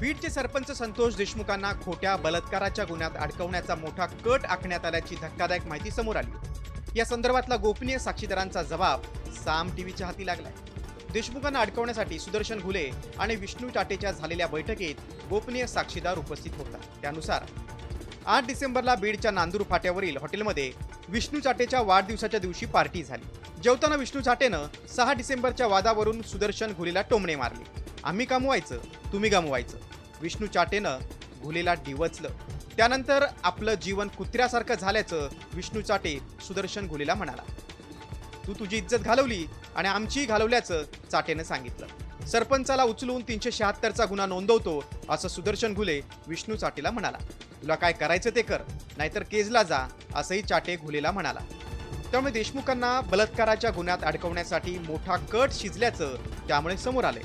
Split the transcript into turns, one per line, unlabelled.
बीडचे सरपंच संतोष देशमुखांना खोट्या बलात्काराच्या गुन्ह्यात अडकवण्याचा मोठा कट आखण्यात आल्याची धक्कादायक माहिती समोर आली. या संदर्भातला गोपनीय साक्षीदारांचा जबाब साम टीव्हीच्या हाती लागलाय. देशमुखांना अडकवण्यासाठी सुदर्शन घुले आणि विष्णू टाटेच्या झालेल्या बैठकीत गोपनीय साक्षीदार उपस्थित होता त्यानुसार आठ डिसेंबरला बीडच्या नांदूर फाट्यावरील हॉटेलमध्ये विष्णू चाटेच्या वाढदिवसाच्या दिवशी पार्टी झाली. जेवताना विष्णू चाटेनं सहा डिसेंबरच्या वादावरून सुदर्शन घुलेला टोमणे मारले. आम्ही गमवायचं तुम्ही गमवायचं. विष्णू चाटेनं घुलेला डिवचलं. त्यानंतर आपलं जीवन कुत्र्यासारखं झाल्याचं विष्णू चाटे सुदर्शन घुलेला म्हणाला. तू तुझी इज्जत घालवली आणि आमचीही घालवल्याचं चाटेनं सांगितलं. सरपंचाला उचलून तीनशे शहात्तरचा गुन्हा नोंदवतो असं सुदर्शन घुले विष्णू चाटेला म्हणाला. तुला काय करायचं ते कर नाहीतर केजला जा असंही चाटे घुलेला म्हणाला. त्यामुळे देशमुखांना बलात्काराच्या गुन्ह्यात अडकवण्यासाठी मोठा कट शिजल्याचं त्यामुळे समोर आले